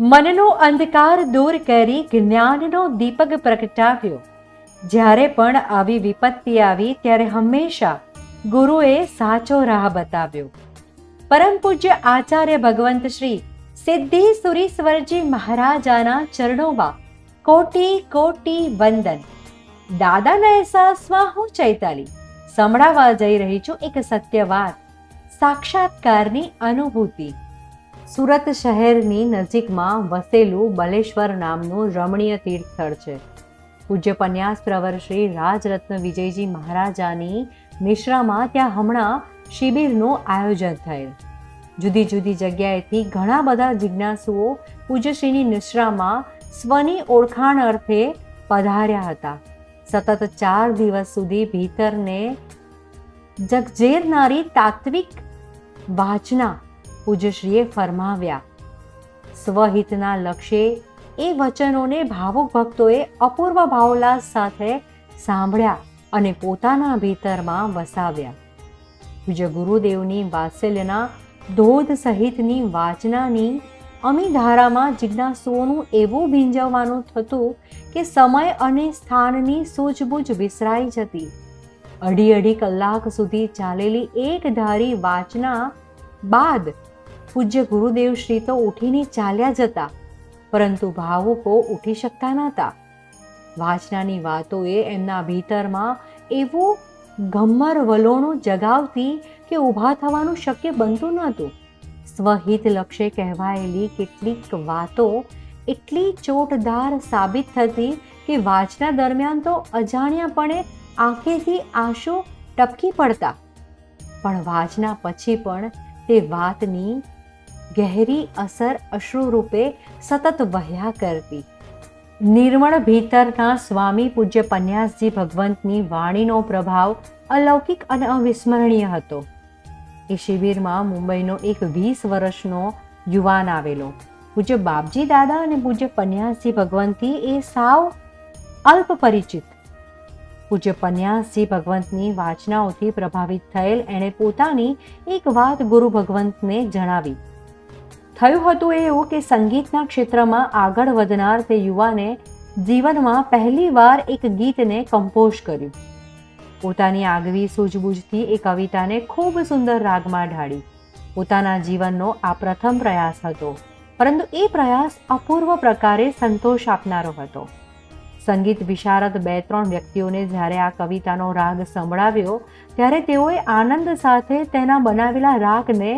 મનનો અંધકાર દૂર કરી જ્ઞાનનો દીપક પ્રગટાવ્યો. જ્યારે પણ આવી વિપત્તિ આવી, ત્યારે હંમેશા ગુરુએ સાચો રાહ બતાવ્યો. પરમ પૂજ્ય આચાર્ય ભગવંત શ્રી સિદ્ધિ સુરીશ્વરજી મહારાજાના ચરણોમાં કોટી કોટી વંદન. દાદાના અહેસાસમાં હું ચૈતાલી. સંભળાવા જઈ રહી છું એક સત્ય વાત. સાક્ષાત્કારની અનુભૂતિ. સુરત શહેરની નજીકમાં વસેલું બલેશ્વર નામનું રમણીય તીર્થ સ્થળ છે. પૂજ્ય પન્યાસ પ્રવર શ્રી રાજરત્ન વિજયજી મહારાજાની નિશ્રામાં ત્યાં હમણાં શિબિરનું આયોજન થયેલ. જુદી જુદી જગ્યાએથી ઘણા બધા જિજ્ઞાસુઓ પૂજ્યશ્રીની નિશ્રામાં સ્વની ઓળખાણ અર્થે પધાર્યા હતા. સતત ચાર દિવસ સુધી ભીતરને જગજેરનારી તાત્વિક વાચના પૂજ્યશ્રીએ ફરમાવ્યા. સ્વહિતના લક્ષ્યે એ વચનોને ભાવુક ભક્તોએ અપૂર્વ ભાવોલ્લાસ સાથે સાંભળ્યા અને પોતાના ભીતરમાં વસાવ્યા. પૂજ્ય ગુરુદેવની વાત્સલ્યના ધોધ સહિતની વાચનાની અમી ધારામાં જિજ્ઞાસુઓનું એવું ભીંજવવાનું થતું કે સમય અને સ્થાનની સૂઝબૂઝ વિસરાઈ જતી. અઢી અઢી કલાક સુધી ચાલેલી એક ધારી વાચના બાદ પૂજ્ય ગુરુદેવ શ્રી તો ઉઠીને ચાલ્યા જતા, પરંતુ ભાવુકો ઉઠી શકતા નહોતા. વાચનાની વાતોએ એમના ભીતરમાં એવું ગમ્મર વલોણું જગાવતી કે ઊભા થવાનું શક્ય બનતું નહોતું. સ્વહિત લક્ષ્ય કહેવાયેલી કેટલીક વાતો એટલી ચોટદાર સાબિત થતી કે વાંચના દરમિયાન તો અજાણ્યાપણે આંખેથી આંસુ ટપકી પડતા. પણ વાંચના પછી પણ તે વાતની ગહેરી અસર અશ્રુરૂપે સતત વહ્યા કરતી. નિર્મળ ભીતરના સ્વામી પૂજ્ય પન્યાસજી ભગવંતની વાણીનો પ્રભાવ અલૌકિક અને અવિસ્મરણીય હતો. એ શિબિરમાં મુંબઈનો એક વીસ વર્ષનો યુવાન આવેલો. પૂજ્ય બાપજી દાદા અને પૂજ્ય પન્યાસજી ભગવંતી એ સાવ અલ્પ પરિચિત પૂજ્ય પન્યાસજી ભગવંતની વાચનાઓથી પ્રભાવિત થયેલ એણે પોતાની એક વાત ગુરુ ભગવંતને જણાવી. થયું હતું એવું કે સંગીતના ક્ષેત્રમાં આગળ વધનાર તે યુવાને જીવનમાં પહેલી વાર એક ગીતને કમ્પોઝ કર્યું. પોતાની આગવી સૂઝબૂઝથી એ કવિતાને ખૂબ સુંદર રાગમાં ઢાળી. પોતાના જીવનનો આ પ્રથમ પ્રયાસ હતો, પરંતુ એ પ્રયાસ અપૂર્વ પ્રકારે સંતોષ આપનારો હતો. સંગીત વિશારદ બે ત્રણ વ્યક્તિઓને જ્યારે આ કવિતાનો રાગ સંભળાવ્યો, ત્યારે તેઓએ આનંદ સાથે તેના બનાવેલા રાગને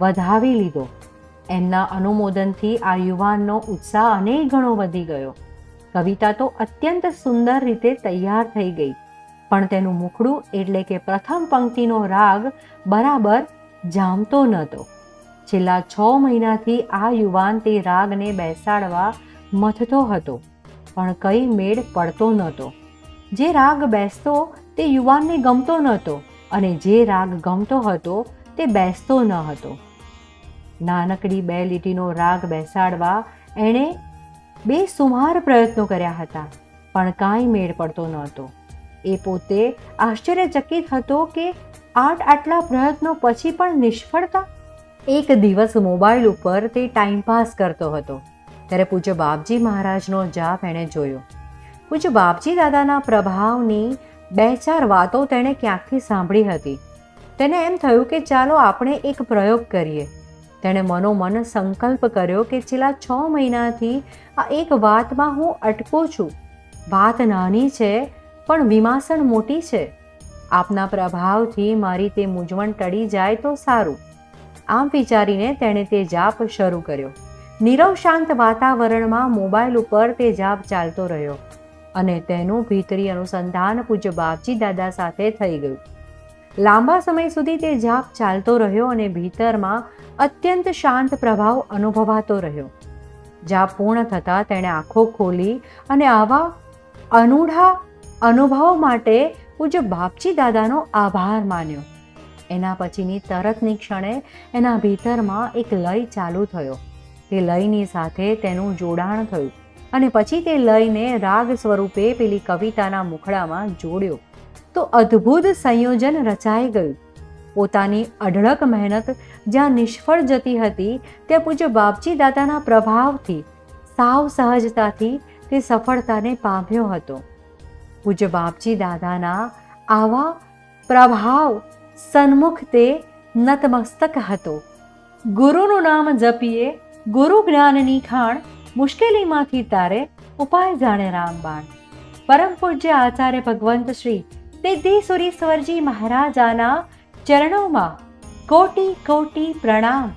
વધાવી લીધો. એમના અનુમોદનથી આ યુવાનનો ઉત્સાહ અનેક ગણો વધી ગયો. કવિતા તો અત્યંત સુંદર રીતે તૈયાર થઈ ગઈ, પણ તેનું મુખડું એટલે કે પ્રથમ પંક્તિનો રાગ બરાબર જામતો નહોતો. છેલ્લા છ મહિનાથી આ યુવાન તે રાગને બેસાડવા મથતો હતો. પણ કઈ મેળ પડતો નહોતો. જે રાગ બેસતો તે યુવાનને ગમતો નહોતો અને જે રાગ ગમતો હતો તે બેસતો ન હતો. નાનકડી બે લીટીનો રાગ બેસાડવા એણે બે સુમાર પ્રયત્નો કર્યા હતા, પણ કાંઈ મેળ પડતો નહોતો. એ પોતે આશ્ચર્યચકિત હતો કે આઠ આટલા પ્રયત્નો પછી પણ નિષ્ફળતા? એક દિવસ મોબાઈલ ઉપર તે ટાઈમપાસ કરતો હતો. ત્યારે પૂજ્ય બાપજી મહારાજનો જાપ એણે જોયો. પૂજ્ય બાપજી દાદાના પ્રભાવની બે ચાર વાતો તેણે ક્યાંકથી સાંભળી હતી. તેને એમ થયું કે ચાલો આપણે એક પ્રયોગ કરીએ. તેણે મનોમન સંકલ્પ કર્યો કે છેલ્લા છ મહિનાથી આ એક વાતમાં હું અટકો છું. વાત નાની છે, પણ વિમાસણ મોટી છે. આપના પ્રભાવથી મારી તે મૂંઝવણ ટળી જાય તો સારું. આમ વિચારીને તેણે તે જાપ શરૂ કર્યો. નીરવ શાંત વાતાવરણમાં મોબાઈલ ઉપર તે જાપ ચાલતો રહ્યો અને તેનું ભીતરી અનુસંધાન પૂજ્ય બાપજી દાદા સાથે થઈ ગયું. લાંબા સમય સુધી તે જાપ ચાલતો રહ્યો અને ભીતરમાં અત્યંત શાંત પ્રભાવ અનુભવાતો રહ્યો. જાપ પૂર્ણ થતાં તેણે આંખો ખોલી અને આવા અનૂઢા અનુભવ માટે પૂજ્ય બાપજી દાદાનો આભાર માન્યો. એના પછીની તરતની ક્ષણે એના ભીતરમાં એક લય ચાલુ થયો. તે લયની સાથે તેનું જોડાણ થયું અને પછી તે લયને રાગ સ્વરૂપે પેલી કવિતાના મુખડામાં જોડ્યો. તો અદ્ભુત સંયોજન રચાઈ ગયું. પોતાની અઢળક મહેનત જ્યાં નિષ્ફળ જતી હતી, ત્યાં પૂજ્ય બાપજી દાદાના પ્રભાવથી, સાવ સહજતાથી તે સફળતાને પામ્યો હતો. પૂજ્ય બાપજી દાદાના આવા પ્રભાવ સન્મુખ તે નતમસ્તક હતો. ગુરુનું નામ જપીએ ગુરુ જ્ઞાનની ખાણ મુશ્કેલીમાંથી તારે ઉપાય જાણે રામબાણ પરમ પૂજ્ય આચાર્ય ભગવંત શ્રી સિદ્ધેશ્વરી સુરીશ્વરજી મહારાજાના ચરણોમાં કોટી કોટી પ્રણામ.